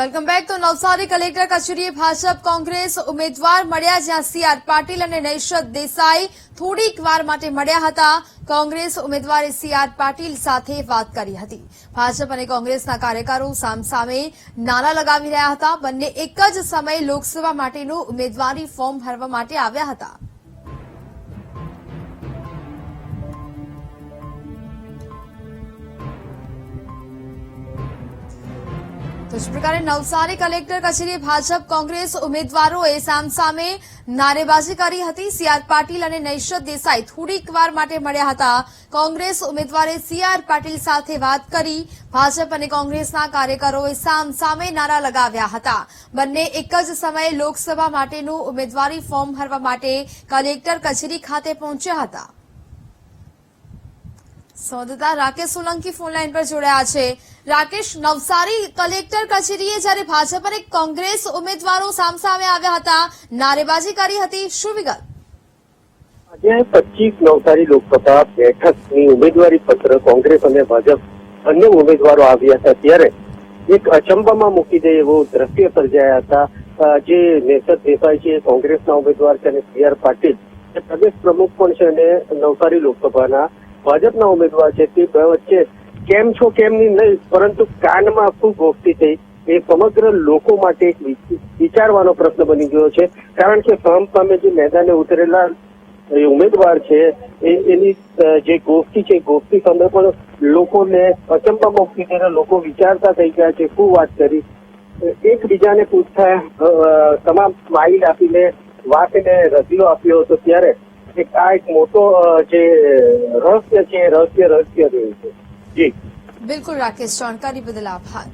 Welcome back. તો Navsari collector કચેરીએ ભાજપ કોંગ્રેસ ઉમેદવાર મળ્યા જ્યાં સી આર પાટીલ અને નૈશદ દેસાઈ થોડીક વાર માટે મળ્યા હતા. કોંગ્રેસ ઉમેદવારે સી આર પાટીલ સાથે વાત કરી હતી. ભાજપ અને કોંગ્રેસના કાર્યકરો સામસામે નારા લગાવી રહ્યા હતા. બંને એક જ સમયે લોકસભા માટેનું ઉમેદવારી ફોર્મ ભરવા માટે આવ્યા હતા. તો જ પ્રકારે નવસારી કલેક્ટર કચેરીએ ભાજપ કોંગ્રેસ ઉમેદવારોએ સામસામે નારેબાજી કરી હતી. સીઆર પાટીલ અને નૈશદ દેસાઈ થોડીક વાર માટે મળ્યા હતા. કોંગ્રેસ ઉમેદવારે સીઆર પાટીલ સાથે વાત કરી. ભાજપ અને કોંગ્રેસના કાર્યકરોએ સામસામે નારા લગાવ્યા હતા. બંને એક જ સમયે લોકસભા માટેનું ઉમેદવારી ફોર્મ ભરવા માટે કલેક્ટર કચેરી ખાતે પહોંચ્યા હતા. સંવાદદાતા રાકેશ સોલંકી ફોનલાઈન પર જોડાયા છે. રાકેશ, નવસારી કલેક્ટર કચેરીએ જ્યારે ભાજપ અને કોંગ્રેસ ઉમેદવારો સામસામે આવ્યા હતા, નારેબાજી કરી હતી. શું વિગત? આજે પચીસ નવસારી લોકસભા બેઠકની ઉમેદવારી પત્ર કોંગ્રેસ અને ભાજપ અન્ય ઉમેદવારો આવ્યા હતા ત્યારે એક અચંબામાં મૂકી દે એવો દ્રશ્ય સર્જાયા હતા. જે નેસદ દેસાઈ છે, કોંગ્રેસના ઉમેદવાર છે અને સી આર પાટીલ પ્રદેશ પ્રમુખ પણ છે અને નવસારી લોકસભાના ભાજપના ઉમેદવાર છે તે વચ્ચે કેમ છો કેમની નહીં, પરંતુ કાનમાં શું ગોષ્ઠી થઈ. એ સમગ્ર લોકો માટે એક વિચારવાનો પ્રશ્ન બની ગયો છે. કારણ કે સામ સામે જે મેદાને ઉતરેલા ઉમેદવાર છે, એ, એની જે ગોષ્ઠી છે ગોષ્ઠી સામે પણ લોકોને અચંબા મૂકી થઈને લોકો વિચારતા થઈ ગયા છે, શું વાત કરી? એકબીજાને પૂછતા તમામ સ્માઇલ આપીને, વાતને રદિયો આપ્યો હતો ત્યારે એક આ એક મોટો જે રહસ્ય છે એ રહસ્ય રહસ્ય રહ્યું છે. જી. બિલકુલ રાકેશ જાણકારી બદલ આભાર.